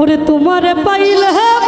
ওরে তোমার পাইলে হ্যাঁ